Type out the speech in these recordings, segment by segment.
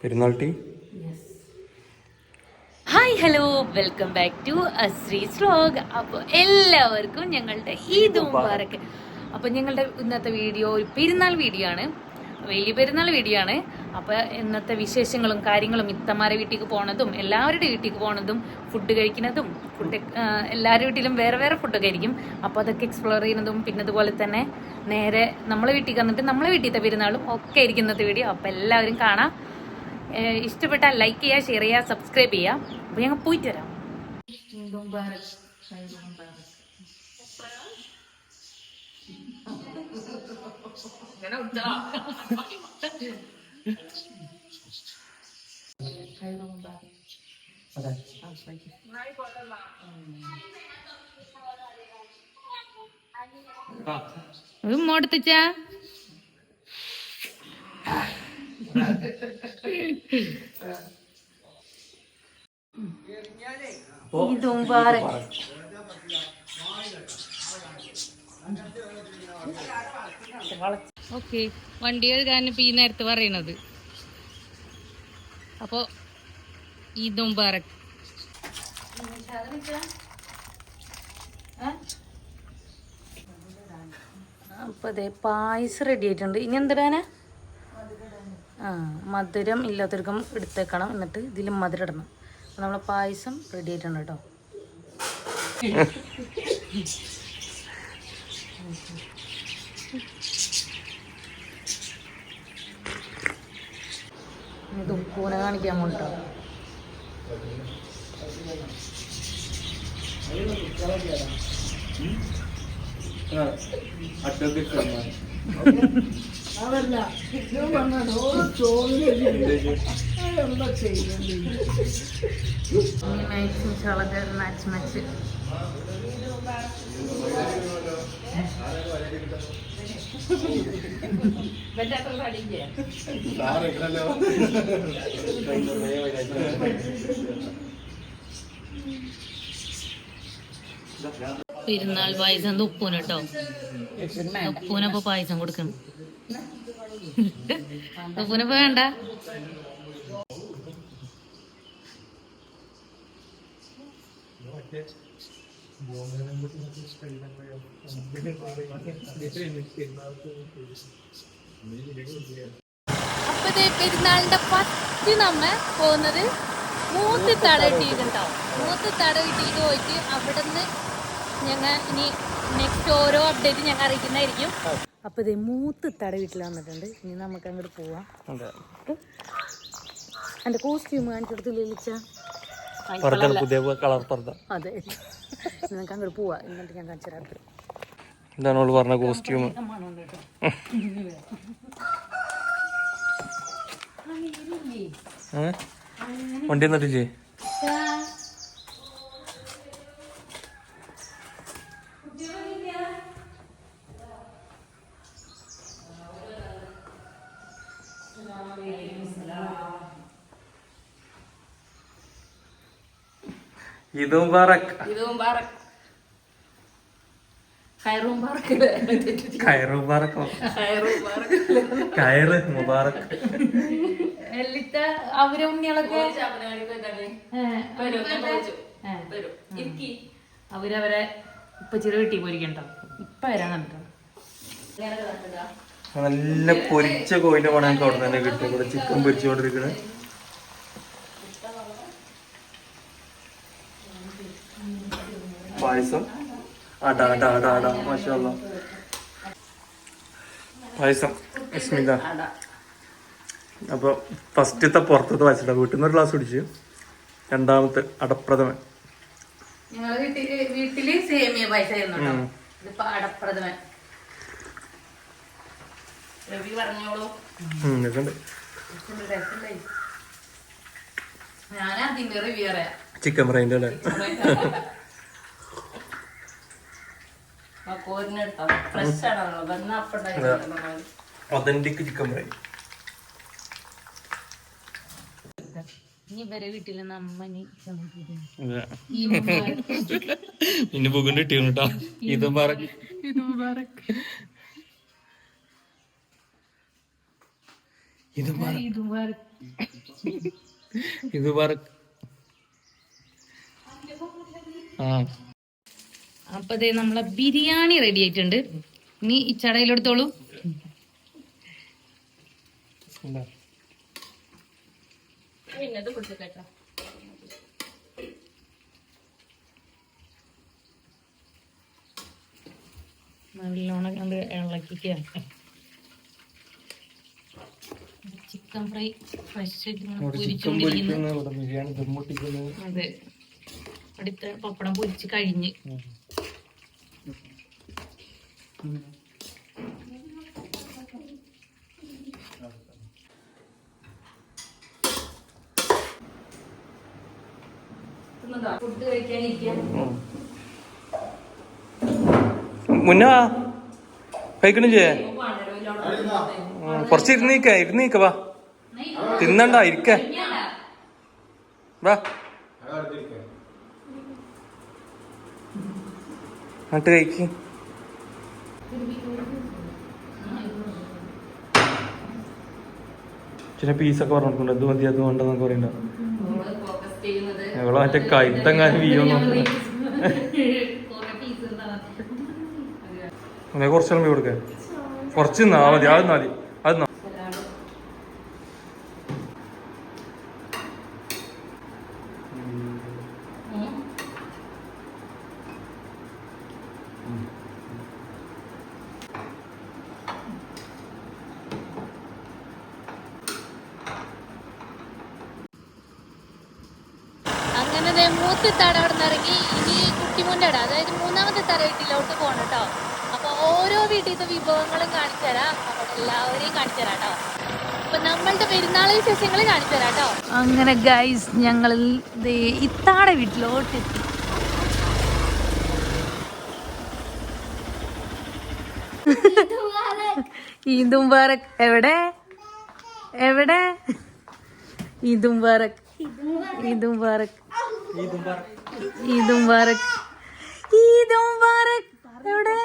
പെരുന്നാൾ tea. Hi hello. Welcome back to Ashree's vlog അപ്പോൾ എല്ലാവർക്കും ഞങ്ങളുടെ ഈദ് മുബാറക്ക് അപ്പോൾ ഞങ്ങളുടെ ഇന്നത്തെ വീഡിയോ ഒരു പെരുന്നാൾ വീഡിയോ ആണ്. വലിയ പെരുന്നാൾ വീഡിയോ ആണ്. അപ്പോൾ ഇന്നത്തെ വിശേഷങ്ങളും കാര്യങ്ങളും ഇത്തമാരെ വീട്ടിലേക്ക് പോണതും എല്ലാവരുടെ വീട്ടിലേക്ക് പോണതും ഫുഡ് കഴിക്കുന്നതും ഫുഡ് എല്ലാവരുടെ വീട്ടിലും വേറെ വേറെ ഫുഡൊക്കെ ആയിരിക്കും. അപ്പോൾ അതൊക്കെ എക്സ്പ്ലോർ ചെയ്യുന്നതും പിന്നെ അതുപോലെ തന്നെ നേരെ നമ്മളെ വീട്ടിൽ വന്നിട്ട് നമ്മളെ വീട്ടിലത്തെ പെരുന്നാളും ഒക്കെ ആയിരിക്കും ഇന്നത്തെ വീഡിയോ. അപ്പോൾ എല്ലാവരും കാണാം. ഇഷ്ടപ്പെട്ടാൽ ലൈക്ക് ചെയ്യുക ഷെയർ ചെയ്യുക സബ്സ്ക്രൈബ് ചെയ്യുക. അപ്പോൾ ഞങ്ങൾ പോയിട്ട് വരാം. മോടത്തച്ച ഇതും പാറ ഓക്കെ വണ്ടി കഴുകാൻ ഇപ്പൊ ഈ നേരത്ത് പറയണത്. അപ്പൊ ഈ ദുംബാറ. അപ്പൊ അതെ പായസം റെഡി ആയിട്ടുണ്ട്. ഇനി എന്തിടാനാ? മധുരം ഇല്ലാത്തവർക്കും എടുത്തേക്കണം. എന്നിട്ട് ഇതിൽ മധുരം ഇടണം. അപ്പം നമ്മളെ പായസം റെഡി ആയിട്ടുണ്ട് കേട്ടോ ഇത് ഉപ്പൂനെ കാണിക്കാൻ കൊണ്ടോ മാക്സിമം ചളക മാച്ച് മാച്ച് പെരുന്നാൾ പായസം ഉപ്പൂന കേട്ടോ. ഉപ്പൂനപ്പൊ പായസം കൊടുക്കണം. ഉപ്പൂനപ്പൊ വേണ്ട. പെരുന്നാളിന്റെ പത്തി നമ്മ പോകുന്നത് മൂത്ത് തട കിട്ടിയിട്ടുണ്ടാവും മൂത്ത് തട കിട്ടിയിട്ട് പോയിട്ട് അവിടെ നിന്ന് ഞങ്ങൾ ഇനി നെക്സ്റ്റ് ഓരോ അപ്ഡേറ്റ് ഞങ്ങൾ അറിയിക്കുന്നതായിരിക്കും. അപ്പൊ ഇതേ മൂത്ത് തട വീട്ടിൽ വന്നിട്ടുണ്ട്. ഇനി നമുക്ക് അങ്ങോട്ട് പോവാം. എന്റെ കോസ്റ്റ്യൂം കാണിച്ചു കൊടുത്തില്ല ലിച്ച? പുതിയ കളർ പർദ്ദ. അതെ. നമുക്ക് അങ്ങോട്ട് പോവാം. എന്നിട്ട് ഞാൻ കാണിച്ചു തരാം. ഇതാണ് അവൾ പറഞ്ഞ കോസ്റ്റ്യൂം വണ്ടി എന്നിട്ടില്ലേ ഇത് പറക്ക്. ഇതും പറക്ക്. മുബാറക് കയറ് മുബാറക്കോ ഹൈറു മുബാറക് കയറ് മുബാറക്. എല്ലിത്ത അവരെ ഉണ്ണികളൊക്കെ അവരവരെ ഇപ്പൊ ചെറു വീട്ടിൽ പോയിരിക്കണ്ടോ? ഇപ്പൊ വരാൻ കണ്ടോ നല്ല പൊരിച്ച കോയിന്റെ പണം ഞങ്ങൾക്ക് അവിടെ തന്നെ കിട്ടും. ഇവിടെ ചിക്കൻ പൊരിച്ചുകൊണ്ടിരിക്കുന്നത് പായസം? അടാ അടാ അടാ അടാ മാഷല്ല പായസം സ്മിത അപ്പൊ ഫസ്റ്റത്തെ പുറത്തത്തെ വായിച്ചിട്ട വീട്ടിൽ നിന്ന് ഒരു ഗ്ലാസ് കുടിച്ചു. രണ്ടാമത്തെ അടപ്രഥമൻ. വീട്ടിൽ സേമിയ പായസം അടപ്രഥമൻ. രവി പറഞ്ഞോളൂ. ഞാനാ അതിന്റെ റിവ്യൂ ചിക്കൻ ഫ്രൈന്റെ അല്ലേ? ഒതന്റിക് ചിക്കൻ ഫ്രൈ ഇനി പുകുണ്ട് ഇത് പറ. ഇത് പറ. ഇത് ഇത് ആ. അപ്പൊ ദേ നമ്മളെ ബിരിയാണി റെഡി ആയിട്ടുണ്ട്. നീ ഈ ചടയിലെടുത്തോളൂ. നല്ലോണം കണ്ട് ഇളക്കിക്കുക ചിക്കൻ ഫ്രൈ ഫ്രഷ് അതെ. അടുത്ത പപ്പടം പൊരിച്ച് കഴിഞ്ഞ്. ഫുഡ് കഴിക്കാനിരിക്കാൻ മുന്നാ കഴിക്കണില്ലേ? കുറച്ച് ഇരുന്നേക്ക ഇരുന്നീക്ക വാ. തിന്നണ്ട ഇരിക്ക. വാ. എന്നിട്ട് കഴിക്ക്. ചില പീസൊക്കെ പറഞ്ഞിട്ടുണ്ട്. ഇത് മതി അത് വേണ്ടെന്നൊക്കെ പറയണ്ട ഫോക്കസ് ചെയ്യുന്നത് ഞങ്ങൾ മറ്റേ കൈത്തങ്ങാനും വീയോ നോക്കണേ കുറെ പീസ് അങ്ങനെ കുറച്ചെല്ലാം പോയി കൊടുക്കാൻ കുറച്ച് നിന്നാ മതി. ആ മതി അത് നാ- ദേ മൂത്ത് തട അവിടെ നിന്ന് ഇറങ്ങി ഇനി കുട്ടിമുന്റെ അട അതായത് മൂന്നാമത്തെ തറ വീട്ടിലോട്ട് പോകണം കേട്ടോ. അപ്പൊ ഓരോ വീട്ടിലത്തെ വിഭവങ്ങളും കാണിച്ചു തരാം അവിടെ എല്ലാവരെയും കാണിച്ചു തരാം കേട്ടോ. അപ്പൊ നമ്മളുടെ പെരുന്നാൾ വിശേഷങ്ങൾ കാണിച്ചു തരാം കേട്ടോ. അങ്ങനെ ഗൈസ് ഞങ്ങൾ ഇത്താടെ വീട്ടിലോട്ട് എത്തി. ഈദ് മുബാറക്. എവിടെ? എവിടെ? ഈദ് മുബാറക്. ഈദ് മുബാറക്. ഈദ് മുബാറക് ഈദ് മുബാറക് എവിടെ?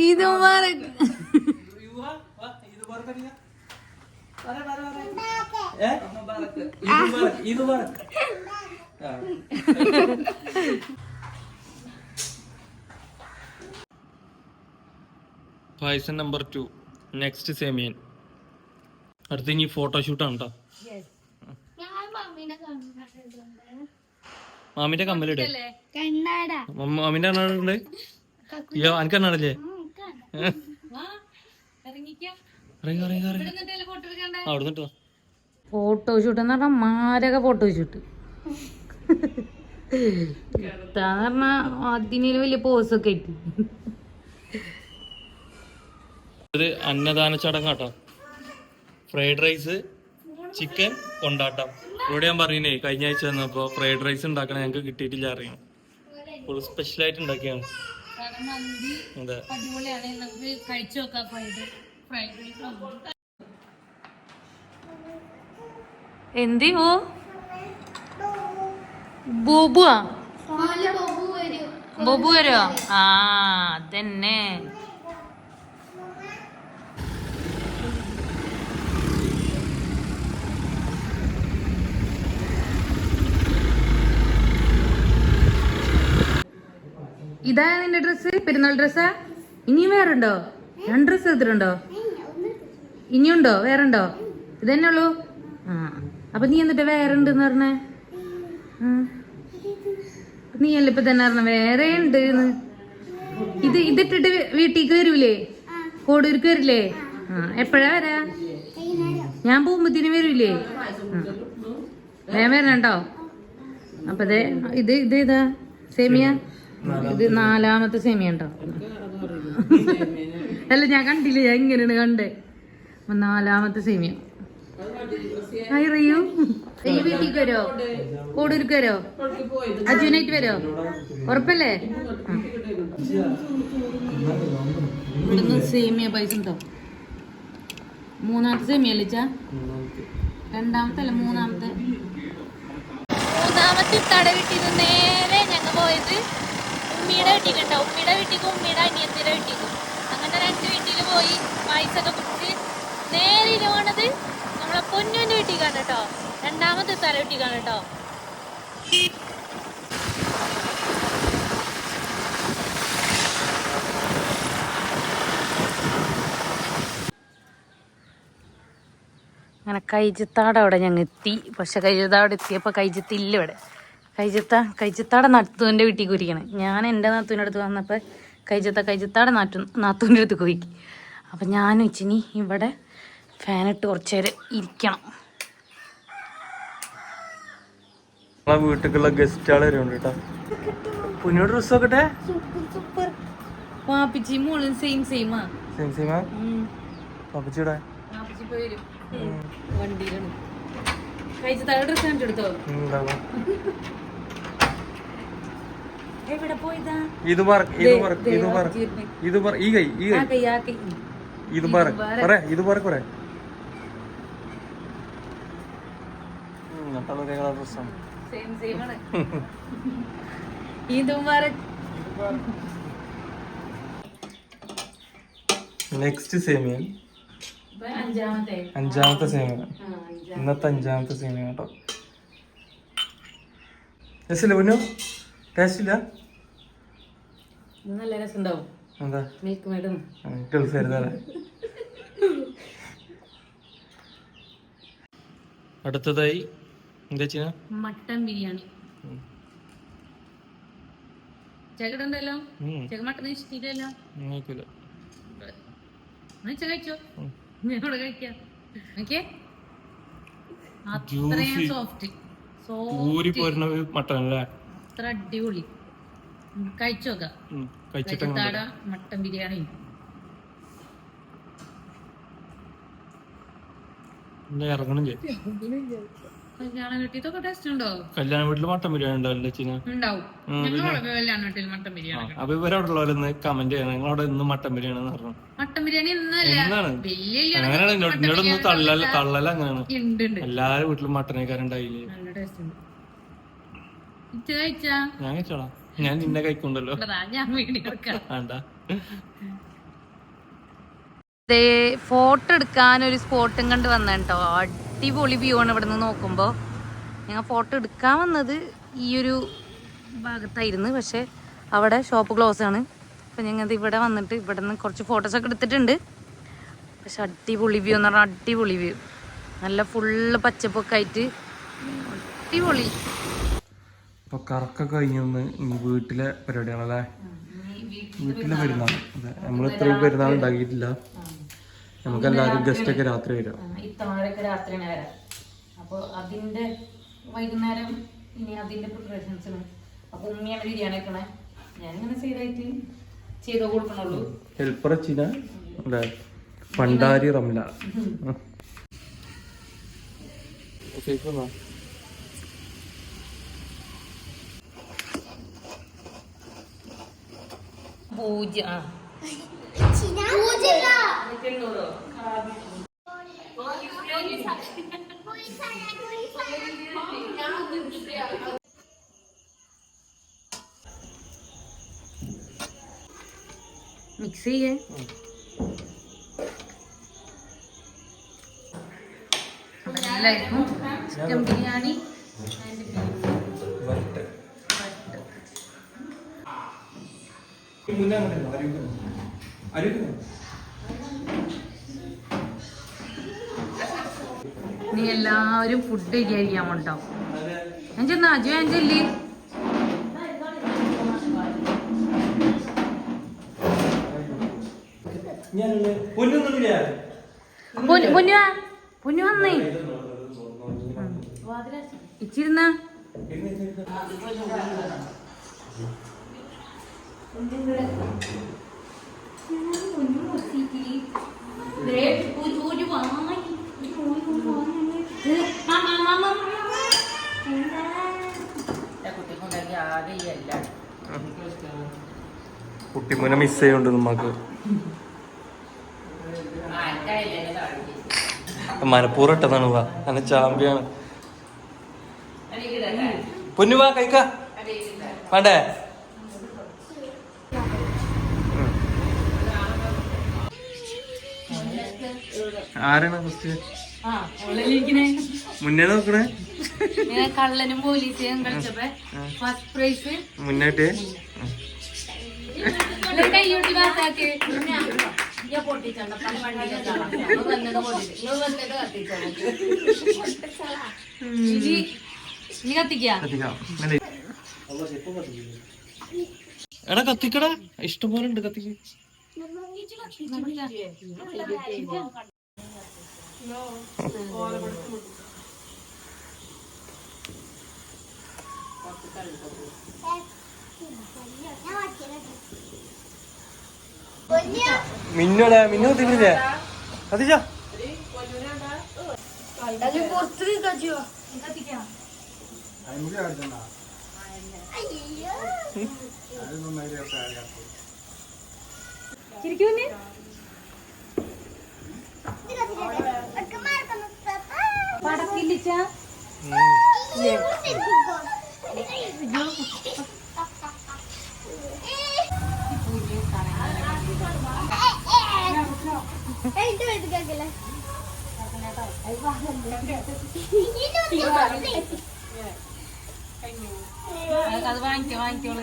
ഈദ് മുബാറക് പായസം നമ്പർ ടു നെക്സ്റ്റ് സെമിയൻ. അടുത്ത ഇനി ഫോട്ടോഷൂട്ടാണ് കേട്ടോ മാമിന്റെ കമ്മലിടെ മാമിന്റെ കണ്ണാടുണ്ട് അയ്യോ എനിക്ക് കണ്ണാടല്ലേ ഫോട്ടോ ഷൂട്ട് എന്ന് പറഞ്ഞാൽ മാരക ഫോട്ടോ ഷൂട്ട്. അതിന് വലിയ പോസൊക്കെ ഒക്കെ അന്നദാന ചടങ്ങാട്ടോ ഫ്രൈഡ് റൈസ് ചിക്കൻ കൊണ്ടാട്ടം. ഇവിടെ ഞാൻ പറയുന്നേ കഴിഞ്ഞ ആഴ്ച വന്നപ്പോ ഫ്രൈഡ് റൈസ് ഉണ്ടാക്കണ ഞങ്ങൾക്ക് കിട്ടിയിട്ടില്ല അറിയാം. ഫുൾ സ്പെഷ്യലായിട്ട് ഉണ്ടാക്കിയാണ്. അതെ. എന്തിവോ ബോബുവാ? ബോബു വരുമോ ആ അതന്നെ. ഇതാ നിന്റെ ഡ്രസ്സ് പെരുന്നാൾ ഡ്രസ്സാ ഇനിയും വേറെ ഉണ്ടോ രണ്ട് ഡ്രസ്സ് എടുത്തിട്ടുണ്ടോ? ഇനിയുണ്ടോ? വേറെ ഇത് തന്നെ ഉള്ളൂ? ആ അപ്പൊ നീ എന്നിട്ട് വേറെ ഉണ്ടെന്ന് പറഞ്ഞേ? നീ അല്ല ഇപ്പൊ തന്നെ പറഞ്ഞ? വേറെ ഉണ്ട് ഇത് ഇതിട്ടിട്ട് വീട്ടിലേക്ക് വരൂലേ? കോടൂർക്ക് വരില്ലേ? ആ എപ്പോഴാ വരാ? ഞാൻ പോകുമ്പത്തിന് വരൂലേ. വേഗം അപ്പതേ കേട്ടോ ദേ ഇത് ഇത് ഇതാ സേമിയ? ഇത് നാലാമത്തെ സെമി ഉണ്ടോ? അല്ല ഞാൻ കണ്ടില്ല ഞാൻ ഇങ്ങനെയാണ് കണ്ടേ. നാലാമത്തെ സെമിയ. റയ്യു. ഈ വീട്ടിലേക്ക് വരോ കോടൂർക്ക് വരോ അജുനായിട്ട് വരോ? ഉറപ്പല്ലേ? സേമിയ പൈസ ഉണ്ടോ? മൂന്നാമത്തെ സേമിയ അല്ലേ ചാ രണ്ടാമത്തെ അല്ല മൂന്നാമത്തെ. മൂന്നാമത്തെ തടവിട്ടിരുന്നേരെ നേരെ ഞങ്ങൾ പോയത് ഉമ്മിയുടെ വീട്ടിലേക്കുണ്ടോ ഉമ്മിയുടെ വീട്ടിലേക്കും ഉമ്മിയുടെ അനിയത്തിയുടെ വീട്ടിലേക്കും അങ്ങനെ രണ്ട് വീട്ടിൽ പോയി പായസമൊക്കെ കുടിച്ച് നേരെ പോണത് നമ്മളെ നമ്മൾ തലവെട്ടിക്കാണ് കേട്ടോ. രണ്ടാമത്തെ തലവെട്ടിക്കാണ് കേട്ടോ. അങ്ങനെ കൈജത്താട് അവിടെ ഞങ്ങൾ എത്തി. പക്ഷെ കൈജിത്താടെ എത്തിയപ്പോൾ കൈജിത്തില്ല ഇവിടെ. കൈജത്ത കൈജത്താടെ നത്തുവിന്റെ വീട്ടിൽ കുരിക്കണം. ഞാൻ എന്റെ നാത്തുവിന്റെ അടുത്ത് വന്നപ്പോൾ കൈജത്ത കൈജത്താടെ നാട്ടു നാത്തുവിന്റെ അടുത്ത് പോയി അപ്പം ഞാനും ഇച്ചിനി ഇവിടെ ഫാനിട്ട് കുറച്ച് നേരം ഇരിക്കണം. നമ്മളെ വീട്ടിലുള്ള ആൾ വരുന്നുണ്ട് കേട്ടോ. കുഞ്ഞോട് ഡ്രസ് നോക്കട്ടെ? പാപ്പിച്ചി മോളും സെയിം സെയിമാ സെയിം സെയിമാ പപ്പച്ചിയുടെ വാപ്പിച്ചി പോയി വരും. വണ്ടിയിലാണ്. കൈജത്താടെ ഡ്രസ്സ് കണ്ടെടുത്തോ എവിടെ പോയതാ? ഇത് പറ ഇത് പറ ഇത് പറ ഇത് പറ ഈ കൈ ഈ കൈ. ഇത് പറ പറ. പറ ഇത് പറ കുറെ ഡ്രസ്സാണ് സെയിം സെയിം ആണ്. ഈദ് മുബാറക് നെക്സ്റ്റ് സേമിയൻ അഞ്ചാമത്തെ. അഞ്ചാം. ഇന്നത്തെ അഞ്ചാമത്തെ സേമിയ കേട്ടോ. രസില്ല പൊന്നു? ടേസ്റ്റ് ഇല്ല? ഇത് നല്ല രസമുണ്ടാവും എന്താ? മിൽക്ക് മേഡം ഗൾഫ് വരുന്നല്ലേ അടുത്തതായി എന്താ മട്ടൻ ബിരിയാണി. ചേക്കടുണ്ടല്ലോ ചേക്ക മട്ടൻ ഇഷ്ടമില്ലല്ലോ കഴിച്ചോ? ഞങ്ങൾ കഴിക്കാം. ഓക്കെ? Juicy. അത്രയും സോഫ്റ്റ് സോഫ്റ്റ് അത്ര അടിപൊളി. കഴിച്ചോക്കാം. മട്ടൻ ബിരിയാണി. ഇറങ്ങണം കല്യാണ ടേസ്റ്റ് ഉണ്ടോ? കല്യാണ വീട്ടിൽ മട്ടൻ ബിരിയാണി ഉണ്ടാവില്ല വീട്ടിൽ അപ്പൊ കമന്റ് ചെയ്യണം. നിങ്ങളവിടെ ഇന്ന് മട്ടൻ ബിരിയാണി എന്ന് പറഞ്ഞു? മട്ടൻ ബിരിയാണി അങ്ങനെയാണ്. എന്നോട് എന്നോടൊന്ന് തള്ളല തള്ളല അങ്ങനെയാണ്. എല്ലാരും വീട്ടിലും മട്ടനേക്കാരുണ്ടായില്ലേ ഞാൻ കഴിച്ചോളാം. ഞാൻ നിന്നെ വേണ്ട. ഫോട്ടോ എടുക്കാൻ ഒരു സ്പോട്ടും കണ്ട് വന്ന കേട്ടോ അടിപൊളി വ്യൂ ആണ് ഇവിടെ നിന്ന് നോക്കുമ്പോ. ഞങ്ങൾ ഫോട്ടോ എടുക്കാൻ വന്നത് ഈ ഒരു ഭാഗത്തായിരുന്നു പക്ഷെ അവിടെ ഷോപ്പ് ക്ലോസ് ആണ്. അപ്പം ഞങ്ങൾ ഇവിടെ വന്നിട്ട് ഇവിടെ നിന്ന് കുറച്ച് ഫോട്ടോസൊക്കെ എടുത്തിട്ടുണ്ട്. പക്ഷെ അടിപൊളി വ്യൂ എന്ന് പറഞ്ഞാൽ അടിപൊളി വ്യൂ നല്ല ഫുള്ള് പച്ചപ്പൊക്കെ ആയിട്ട്. അടിപൊളി. അപ്പൊ കറക്ക കഴിഞ്ഞൊന്ന് ഇനി വീട്ടിലെ പരിപാടിയാണല്ലേ? വീട്ടിലെ പെരുന്നാൾ. അതെ നമ്മൾ ഇത്രയും പെരുന്നാൾ ഉണ്ടാക്കിയിട്ടില്ല. നമുക്ക് എല്ലാവരും ഗസ്റ്റ് ഒക്കെ രാത്രി വരാം. ഇത്തവണയൊക്കെ രാത്രിയാണ് വരാം. അപ്പോൾ വൈകുന്നേരം ഇനി അതിന്റെ പ്രിപ്പറേഷൻസിന് അപ്പോൾ ഉമ്മിയാണ് ബിരിയാണി വെക്കണേ ഞാനിങ്ങനെ സൈഡായിട്ട് ചെയ്ത് കൊടുക്കണുള്ളൂ. ഹെൽപ്പർ ചീന പണ്ടാരി റംല. പൂജ ആ മിക്സ് ചെയ്യേ എല്ലാവർക്കും നീ എല്ലാവരും ഫുഡ് വിചാരിക്കാൻ കൊണ്ടോ ഞാൻ ചെന്ന അജു ഞാൻ ചെല്ലി പൊന്നു പൊന്നു പൊന്നു വന്നേ. ഇച്ചിരുന്ന കുട്ടിമോനെ മിസ് ചെയ്യുന്നുണ്ട് നമ്മക്ക് മനപ്പൂർവം ഇട്ടതാണ് വാ അങ്ങനെ ചാമ്പ്യാണ് പൊന്നുവാ കഴിക്ക വേണ്ടേ? ആരാണ് ഫസ്റ്റ് മുന്നേ നോക്കണേ. കള്ളനും പോലീസും കളിച്ചപ്പോ ഫസ്റ്റ് പ്രൈസ് കൈയോട്ടി പാസ്സാക്കി. ഞാൻ പൊട്ടിച്ചണ്ട പല വണ്ടി നീ കത്തിക്കാ? എടാ കത്തിക്കടാ. ഇഷ്ടംപോലെ ഉണ്ട് കത്തിക്ക്. മിന്നോടാ മിന്നു കത്തിക്കില്ലേ കത്തിച്ച ശരിക്കും പടക്കില്ലിച്ച? അത് വാങ്ങിക്കോ വാങ്ങിക്കോളൂ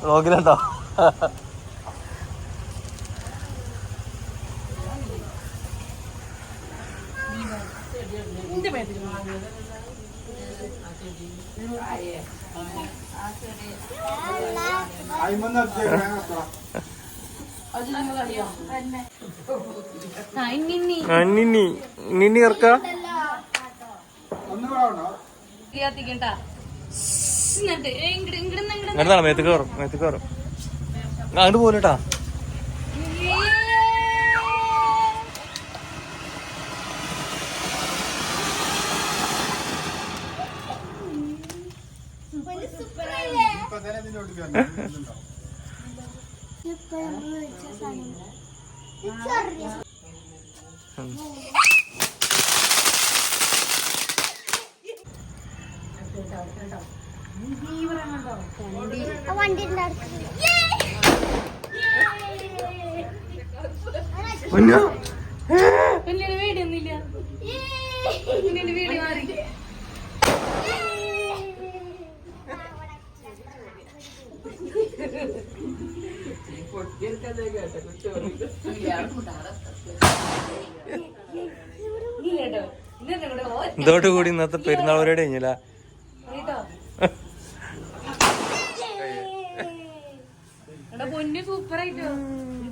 വ്ളോഗിലുണ്ടോ നിന്നി നിന്നി ഇറക്ക ഒന്നും ഇങ്ങട് ഇങ്ങട് അങ്ങോട്ടാ മേത്തേക്ക് കയറും മേത്തേക്ക് കയറും അങ്ങോട്ട് പോലെട്ടാ വലിയ വീടിയൊന്നുമില്ല പിന്നെ? വീട് മാറി ഇല്ലട്ടോ ഇന്നത്തെ കൂടെ ഓ ഇതോട്ട് കൂടി ഇന്നത്തെ പെരുന്നാൾ പരിപാടി കഴിഞ്ഞില്ല കേട്ടോ എടാ പൊന്നു സൂപ്പർ ആയിട്ടോ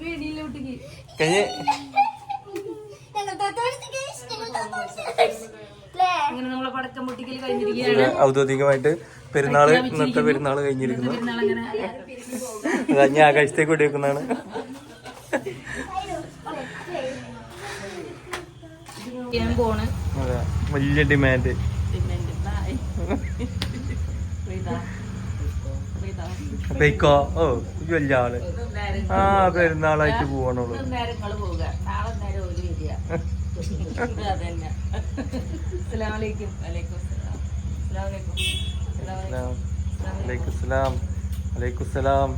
പേടിയില്ല കുട്ടിക്ക് കഴിഞ്ഞ് അങ്ങനെ നമ്മളെ പടക്കം പൊട്ടിക്കൽ കഴിഞ്ഞിരിക്കുകയാണ്. ഔദ്യോഗികമായിട്ട് പെരുന്നാൾ ഇന്നത്തെ പെരുന്നാൾ കഴിഞ്ഞിരിക്കുന്നു. ആകാശത്തേക്ക് ഞാൻ പോണ്. അതെ വലിയ ഡിമാൻഡ്. ബൈക്കോ ഓ വലിയ ആൾ. ആ പെരുന്നാളായിട്ട് പോവാണുള്ളൂ. അലൈക്കുസ്സലാം അലൈക്കുസ്സലാം